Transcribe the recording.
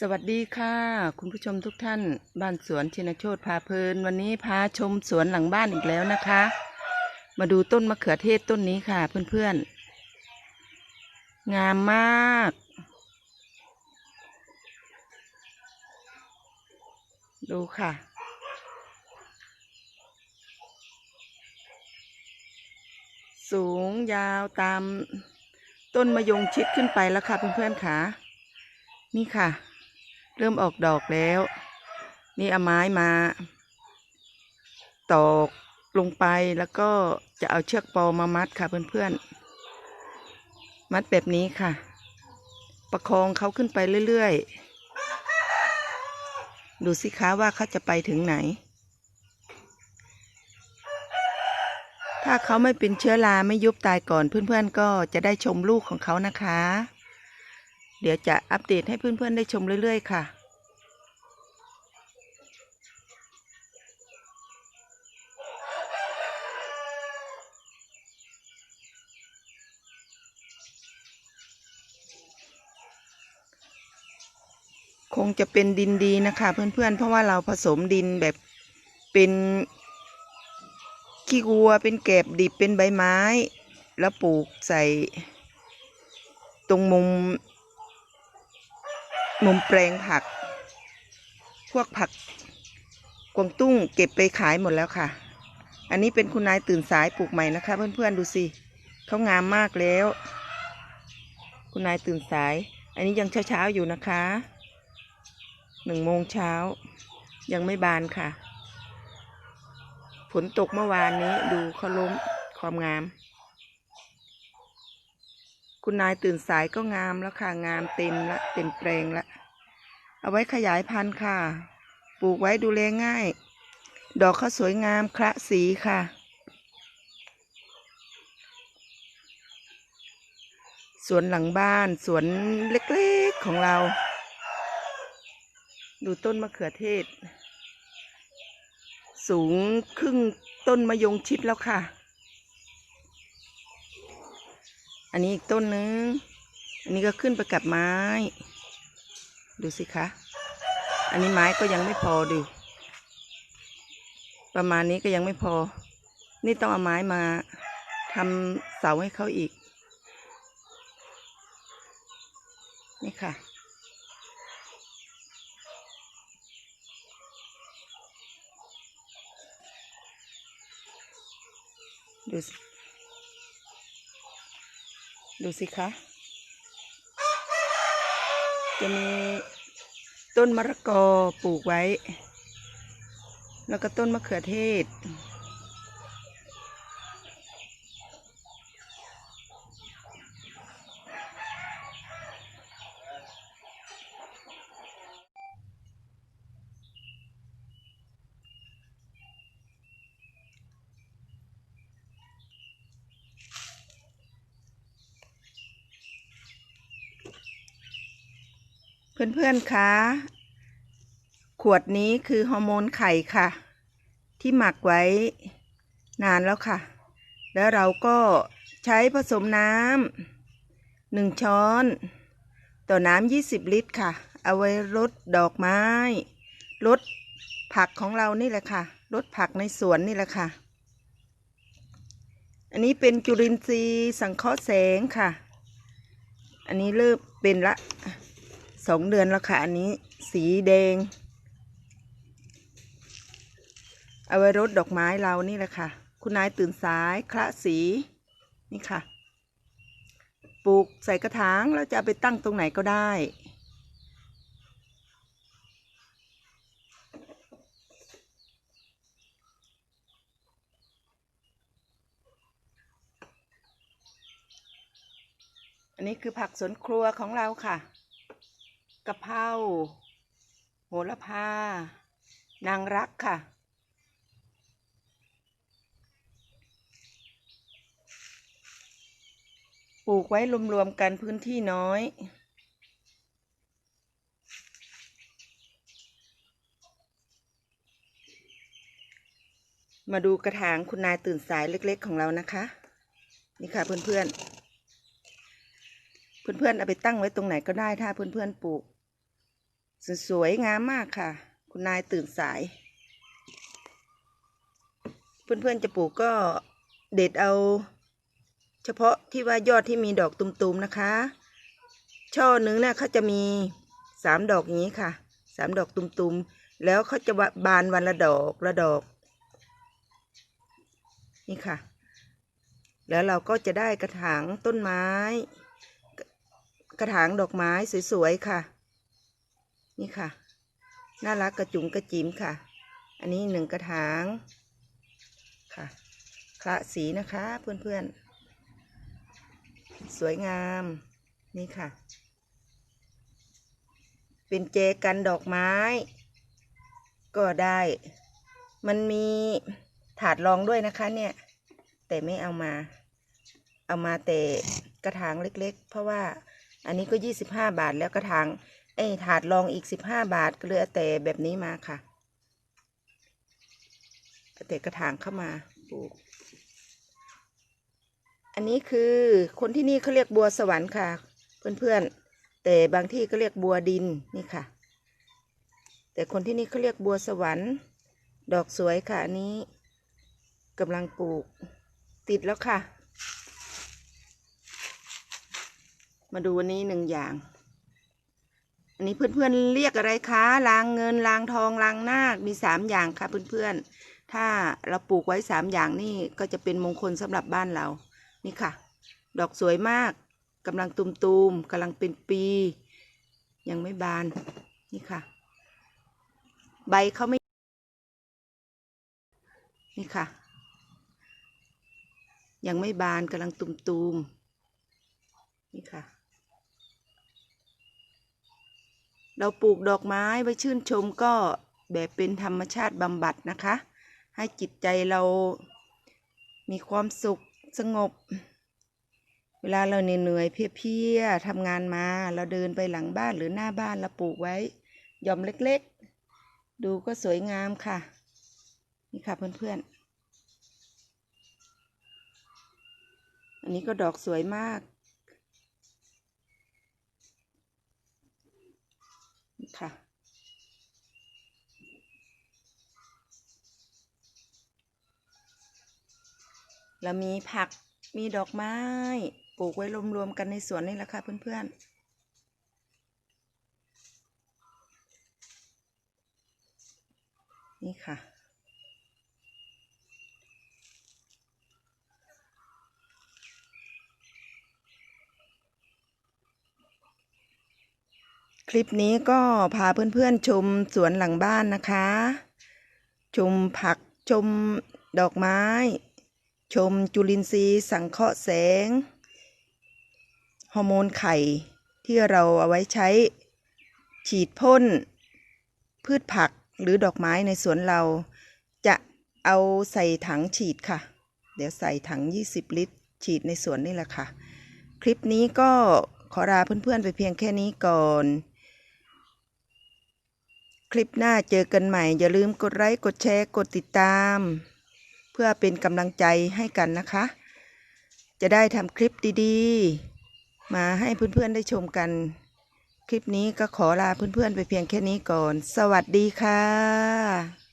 สวัสดีค่ะ คุณผู้ชมทุกท่าน บ้านสวนชินโชตพาเพลิน วันนี้พาชมสวนหลังบ้านอีกแล้วนะคะ มาดูต้นมะเขือเทศต้นนี้ค่ะเพื่อนๆ งามมาก ดูค่ะ สูงยาวตามต้นมะยงชิดขึ้นไปแล้วค่ะเพื่อนๆค่ะ นี่ค่ะ เริ่มออกดอกแล้ว นี่เอาไม้มา ตอกลงไปแล้วก็จะเอาเชือกปอมามัดค่ะเพื่อนๆ มัดแบบนี้ค่ะ ประคองเขาขึ้นไปเรื่อยๆ ดูสิคะว่าเขาจะไปถึงไหน ถ้าเขาไม่เป็นเชื้อราไม่ยุบตายก่อนเพื่อนๆ ก็จะได้ชมลูกของเขานะคะ เดี๋ยวจะอัปเดตให้เพื่อนๆได้ชมเรื่อย ๆ ค่ะ คงจะเป็นดินดีนะคะ เพื่อนๆ เพราะว่าเราผสมดินแบบเป็นขี้วัวเป็นแกบดิบเป็นใบไม้ แล้วปลูกใส่ตรงมุม มุมแปลงผัก พวกผักกวางตุ้งเก็บไปขายหมดแล้วค่ะ อันนี้เป็นคุณนายตื่นสายปลูกใหม่นะคะ เพื่อนๆดูสิเขางามมากแล้ว คุณนายตื่นสาย อันนี้ยังเช้าๆอยู่นะคะหนึ่งโมงเช้า ยังไม่บานค่ะ ฝนตกเมื่อวานนี้ดูเขาล้มความงาม คุณนายตื่นสายก็งามแล้วค่ะ งามเต็มละเต็มแปลงละ เอาไว้ขยายพันธุ์ค่ะ ปลูกไว้ดูแลง่าย ดอกเขาสวยงามคละสีค่ะ สวนหลังบ้าน สวนเล็กๆของเรา ดูต้นมะเขือเทศ สูงครึ่งต้นมะยงชิดแล้วค่ะ อันนี้อีกต้นนึง อันนี้ก็ขึ้นไปกับไม้ ดูสิคะ อันนี้ไม้ก็ยังไม่พอดู ประมาณนี้ก็ยังไม่พอ นี่ต้องเอาไม้มาทำเสาให้เขาอีก นี่ค่ะดูสิ ดูสิคะ จะมีต้นมะละกอปลูกไว้ แล้วก็ต้นมะเขือเทศ เพื่อนๆคะขวดนี้คือฮอร์โมนไข่ค่ะ ที่หมักไว้นานแล้วค่ะ แล้วเราก็ใช้ผสมน้ำหนึ่งช้อน ต่อน้ำยี่สิบลิตรค่ะ เอาไว้รดดอกไม้รดผักของเรานี่แหละค่ะรดผักในสวนนี่แหละค่ะ อันนี้เป็นจุลินทรีย์สังเคราะห์แสงค่ะ อันนี้เริ่มเป็นละ สองเดือนแล้วค่ะอันนี้ สีแดง เอาไว้รดดอกไม้เรานี่แหละค่ะ คุณนายตื่นสายคละสีนี่ค่ะ ปลูกใส่กระถางแล้วจะไปตั้งตรงไหนก็ได้ อันนี้คือผักสวนครัวของเราค่ะ กะเพราโหระพา นางรักค่ะ ปลูกไว้รวมๆกันพื้นที่น้อยมาดูกระถางคุณนายตื่นสายเล็ก ๆ ของเรานะคะ นี่ค่ะเพื่อนๆ เพื่อนๆเอาไปตั้งไว้ตรงไหนก็ได้ถ้าเพื่อนๆปลูก สวยงามมากค่ะ คุณนายตื่นสาย เพื่อนๆจะปลูกก็เด็ดเอา เฉพาะที่ว่ายอดที่มีดอกตุมๆนะคะ ช่อหนึงเนี่ยเขาจะมีสามดอกอย่างนี้ค่ะสามดอกตุมๆแล้วเขาจะบานวันละดอกละดอกนี่ค่ะ แล้วเราก็จะได้กระถางต้นไม้ กระถางดอกไม้สวยๆค่ะ นี่ค่ะ น่ารักกระจุ๋มกระจิ๋มค่ะ อันนี้หนึ่งกระถางค่ะคละสีนะคะเพื่อนๆ สวยงามนี่ค่ะ เป็นเจกันดอกไม้ ก็ได้ มันมีถาดรองด้วยนะคะเนี่ย แต่ไม่เอามา เอามาแต่กระถางเล็กๆ เพราะว่าอันนี้ก็ยี่สิบห้าบาทแล้วกระถาง ไอ้ถาดรองอีกสิบห้าบาทก็เหลือแต่แบบนี้มาค่ะแต่กระถางเข้ามาปลูก อันนี้คือคนที่นี่เขาเรียกบัวสวรรค์ค่ะ เพื่อนๆ แต่บางที่ก็เรียกบัวดินนี่ค่ะ แต่คนที่นี่เขาเรียกบัวสวรรค์ ดอกสวยค่ะอันนี้กำลังปลูก ติดแล้วค่ะ มาดูวันนี้หนึ่งอย่าง อันนี้เพื่อนๆเรียกอะไรคะลางเงินลางทองลางนาคมีสามอย่างค่ะเพื่อนๆ ถ้าเราปลูกไว้สามอย่างนี่ก็จะเป็นมงคลสำหรับบ้านเรา นี่ค่ะ ดอกสวยมากกำลังตุมๆกำลังเป็นปี ยังไม่บานนี่ค่ะ ใบเขาไม่ นี่ค่ะ ยังไม่บานกำลังตุมๆนี่ค่ะ เราปลูกดอกไม้ไว้ชื่นชมก็แบบเป็นธรรมชาติบำบัดนะคะ ให้จิตใจเรามีความสุขสงบ เวลาเราเหนื่อยเพียๆทำงานมา เราเดินไปหลังบ้านหรือหน้าบ้านเราปลูกไว้หย่อมเล็กๆ ดูก็สวยงามค่ะ นี่ค่ะเพื่อนๆ อันนี้ก็ดอกสวยมาก ค่ะ แล้วมีผักมีดอกไม้ปลูกไว้รวมๆกันในสวนนี่แหละค่ะเพื่อนๆนี่ค่ะ คลิปนี้ก็พาเพื่อนๆชมสวนหลังบ้านนะคะ ชมผักชมดอกไม้ ชมจุลินทรีย์สังเคราะห์แสง ฮอร์โมนไข่ที่เราเอาไว้ใช้ฉีดพ่น พืชผักหรือดอกไม้ในสวนเรา จะเอาใส่ถังฉีดค่ะ เดี๋ยวใส่ถัง 20 ลิตร ฉีดในสวนนี่แหละค่ะ คลิปนี้ก็ขอลาเพื่อนๆไปเพียงแค่นี้ก่อน คลิปหน้าเจอกันใหม่ อย่าลืมกดไลค์กดแชร์กดติดตาม เพื่อเป็นกำลังใจให้กันนะคะ จะได้ทำคลิปดีๆ มาให้เพื่อนๆได้ชมกัน คลิปนี้ก็ขอลาเพื่อนๆไปเพียงแค่นี้ก่อน สวัสดีค่ะ